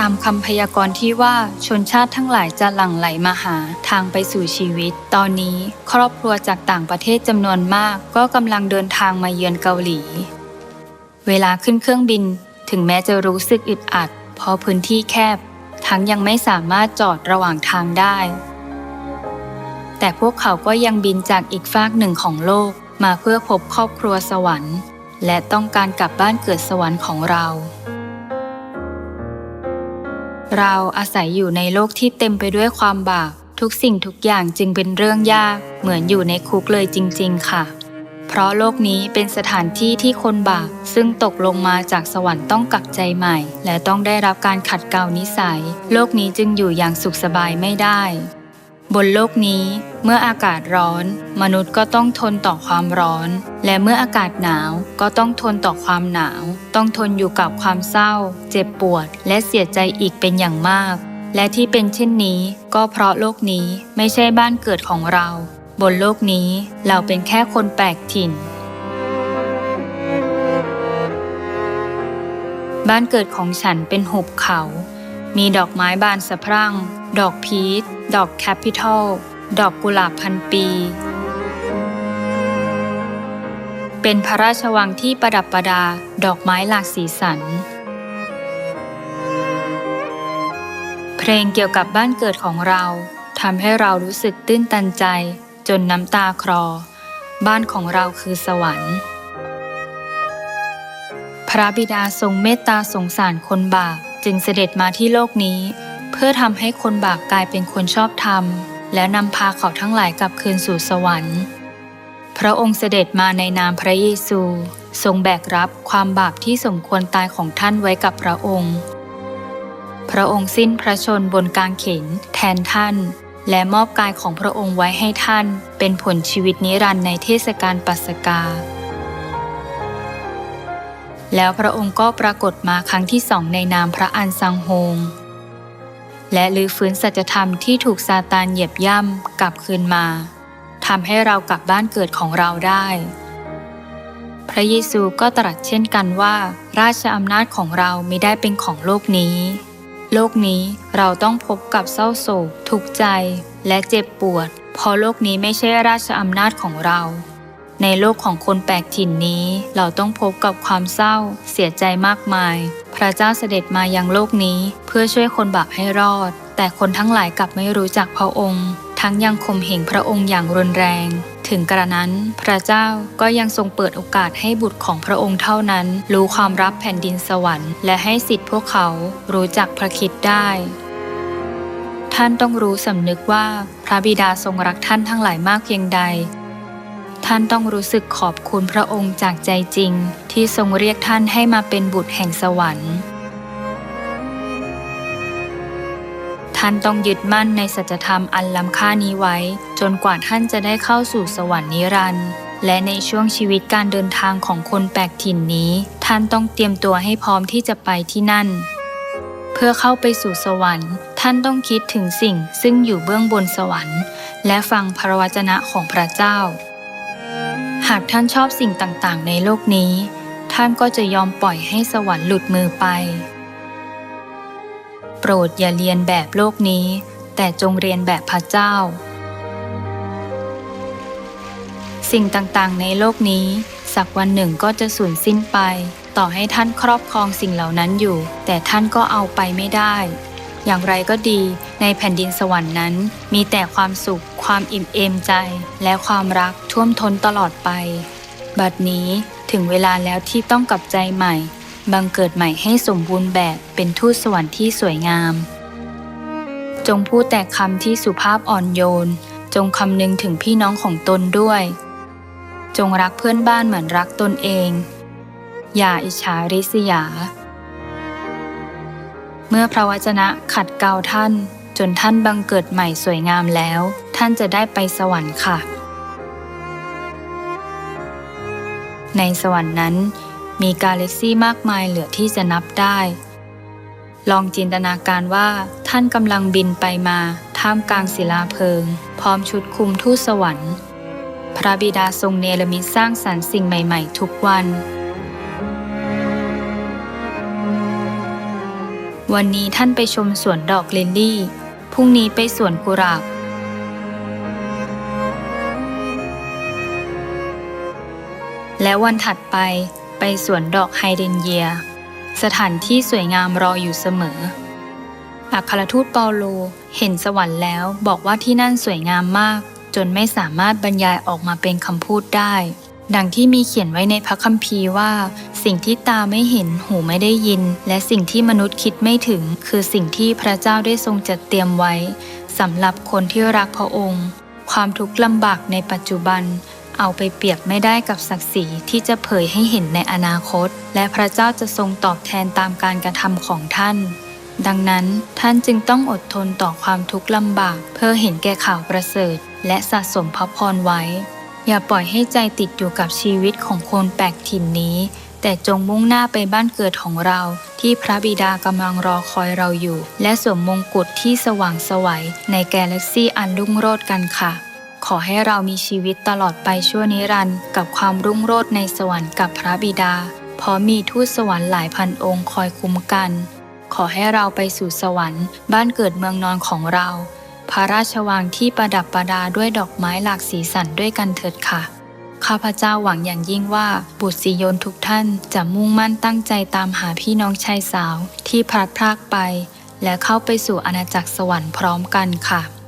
ตามคำพยากรณ์ที่ว่าชนชาติทั้งหลายจะหลั่งไหลมาหาทางไปสู่ชีวิต ตอนนี้ครอบครัวจากต่างประเทศจำนวนมาก ก็กำลังเดินทางมาเยือนเกาหลี เวลาขึ้นเครื่องบิน ถึงแม้จะรู้สึกอึดอัด เพราะพื้นที่แคบ ทั้งยังไม่สามารถจอดระหว่างทางได้ แต่พวกเขาก็ยังบินจากอีกฟากหนึ่งของโลกมาเพื่อพบครอบครัวสวรรค์ และต้องการกลับบ้านเกิดสวรรค์ของเรา เราอาศัยอยู่ในโลกที่เต็มไปด้วยความบาปทุกสิ่งทุกอย่างจึงเป็นเรื่องยาก เหมือนอยู่ในคุกเลยจริง ๆ ค่ะ เพราะโลกนี้เป็นสถานที่ที่คนบาปซึ่งตกลงมาจากสวรรค์ต้องกลับใจใหม่ และต้องได้รับการขัดเกลานิสัย โลกนี้จึงอยู่อย่างสุขสบายไม่ได้ บนโลกนี้เมื่ออากาศร้อน มนุษย์ก็ต้องทนต่อความร้อน และเมื่ออากาศหนาวก็ต้องทนต่อความหนาว ต้องทนอยู่กับความเศร้า เจ็บปวด และเสียใจอีกเป็นอย่างมาก และที่เป็นเช่นนี้ ก็เพราะโลกนี้ไม่ใช่บ้านเกิดของเรา บนโลกนี้เราเป็นแค่คนแปลกถิ่น บ้านเกิดของฉันเป็นหุบเขา มีดอกไม้บานสะพรั่ง ดอกพีช ดอกแคปิทอลดอกกุหลาบพันปี เป็นพระราชวังที่ประดับประดาดอกไม้หลากสีสัน เพลงเกี่ยวกับบ้านเกิดของเราทำให้เรารู้สึกตื้นตันใจ จนน้ำตาคลอ บ้านของเราคือสวรรค์ พระบิดาทรงเมตตาสงสารคนบาป จึงเสด็จมาที่โลกนี้ เพื่อทำให้คนบาปกลายเป็นคนชอบธรรม และนำพาเขาทั้งหลายกลับคืนสู่สวรรค์ พระองค์เสด็จมาในนามพระเยซู ทรงแบกรับความบาปที่สมควรตายของท่านไว้กับพระองค์ พระองค์สิ้นพระชนบนกางเขนแทนท่าน และมอบกายของพระองค์ไว้ให้ท่าน เป็นผลชีวิตนิรันดร์ในเทศกาลปัสกา แล้วพระองค์ก็ปรากฏมาครั้งที่สองในนามพระอันซังโฮง และลื้อฟื้นสัจธรรมที่ถูกซาตานเหยียบย่ำกลับคืนมาทำให้เรากลับบ้านเกิดของเราได้ พระเยซูก็ตรัสเช่นกันว่า ราชอำนาจของเราไม่ได้เป็นของโลกนี้ โลกนี้เราต้องพบกับเศร้าโศก ทุกข์ใจ และเจ็บปวด เพราะโลกนี้ไม่ใช่ราชอำนาจของเรา ในโลกของคนแปลกถิ่นนี้ เราต้องพบกับความเศร้า เสียใจมากมาย พระเจ้าเสด็จมายังโลกนี้ เพื่อช่วยคนบาปให้รอด แต่คนทั้งหลายกลับไม่รู้จักพระองค์ ทั้งยังข่มเหงพระองค์อย่างรุนแรง ถึงกระนั้น พระเจ้าก็ยังทรงเปิดโอกาสให้บุตรของพระองค์เท่านั้น รู้ความรับแผ่นดินสวรรค์ และให้สิทธิพวกเขารู้จักพระคิดได้ท่านต้องรู้สำนึกว่าพระบิดาทรงรักท่านทั้งหลายมากเพียงใด ท่านต้องรู้สึกขอบคุณพระองค์จากใจจริง ที่ทรงเรียกท่านให้มาเป็นบุตรแห่งสวรรค์ ท่านต้องยึดมั่นในสัจธรรมอันล้ำค่านี้ไว้ จนกว่าท่านจะได้เข้าสู่สวรรค์นิรันดร์และในช่วงชีวิตการเดินทางของคนแปลกถิ่นนี้ ท่านต้องเตรียมตัวให้พร้อมที่จะไปที่นั่น เพื่อเข้าไปสู่สวรรค์ ท่านต้องคิดถึงสิ่งซึ่งอยู่เบื้องบนสวรรค์ และฟังพระวจนะของพระเจ้า หากท่านชอบสิ่งต่างๆ ในโลกนี้ ท่านก็จะยอมปล่อยให้สวรรค์หลุดมือไป โปรดอย่าเรียนแบบโลกนี้ แต่จงเรียนแบบพระเจ้า สิ่งต่างๆ ในโลกนี้ สักวันหนึ่งก็จะสูญสิ้นไป ต่อให้ท่านครอบครองสิ่งเหล่านั้นอยู่ แต่ท่านก็เอาไปไม่ได้ อย่างไรก็ดี ในแผ่นดินสวรรค์นั้น มีแต่ความสุข ความอิ่มเอมใจ และความรักท่วมท้นตลอดไป บัดนี้ถึงเวลาแล้วที่ต้องกลับใจใหม่ บังเกิดใหม่ให้สมบูรณ์แบบเป็นทูตสวรรค์ที่สวยงาม จงพูดแต่คำที่สุภาพอ่อนโยน จงคำนึงถึงพี่น้องของตนด้วย จงรักเพื่อนบ้านเหมือนรักตนเอง อย่าอิจฉาริษยา เมื่อพระวจนะขัดเกลาท่าน จนท่านบังเกิดใหม่สวยงามแล้ว ท่านจะได้ไปสวรรค์ค่ะ ในสวรรค์นั้น มีกาแล็กซี่มากมายเหลือที่จะนับได้ ลองจินตนาการว่าท่านกำลังบินไปมา ท่ามกลางศิลาเพลิง พร้อมชุดคุมทูตสวรรค์ พระบิดาทรงเนรมิตสร้างสรรค์สิ่งใหม่ ๆ ทุกวัน วันนี้ท่านไปชมสวนดอกลิลลี่ พรุ่งนี้ไปสวนกุหลาบ และวันถัดไปไปสวนดอกไฮเดนเยีย สถานที่สวยงามรออยู่เสมอ อัครทูตเปาโลเห็นสวรรค์แล้วบอกว่าที่นั่นสวยงามมาก จนไม่สามารถบรรยายออกมาเป็นคำพูดได้ ดังที่มีเขียนไว้ในพระคัมภีร์ว่า สิ่งที่ตาไม่เห็นหูไม่ได้ยิน และสิ่งที่มนุษย์คิดไม่ถึง คือสิ่งที่พระเจ้าได้ทรงจัดเตรียมไว้สำหรับคนที่รักพระองค์ ความทุกข์ลำบากในปัจจุบัน เอาไปเปรียบไม่ได้กับศักดิ์ศรีที่จะเผยให้เห็นในอนาคต และพระเจ้าจะทรงตอบแทนตามการกระทำของท่าน ดังนั้นท่านจึงต้องอดทนต่อความทุกข์ลำบาก เพื่อเห็นแก่ข่าวประเสริฐ และสะสมพระพรไว้ อย่าปล่อยให้ใจติดอยู่กับชีวิตของคนแปลกถิ่นนี้ แต่จงมุ่งหน้าไปบ้านเกิดของเรา ที่พระบิดากำลังรอคอยเราอยู่ และสวมมงกุฎที่สว่างไสวัยในแกลเล็กซี่อันรุ่งโรจน์กันค่ะ ขอให้เรามีชีวิตตลอดไปชั่วนิรันดร์กับความรุ่งโรจน์ในสวรรค์กับพระบิดา เพราะมีทูตสวรรค์หลายพันองค์คอยคุ้มกัน ขอให้เราไปสู่สวรรค์ บ้านเกิดเมืองนอนของเรา พระราชวังที่ประดับประดาด้วยดอกไม้หลากสีสันด้วยกันเถิดค่ะ ข้าพเจ้าหวังอย่างยิ่งว่าบุตรสิโยนทุกท่านจะมุ่งมั่นตั้งใจตามหาพี่น้องชายสาวที่พลัดพรากไป และเข้าไปสู่อาณาจักรสวรรค์พร้อมกันค่ะ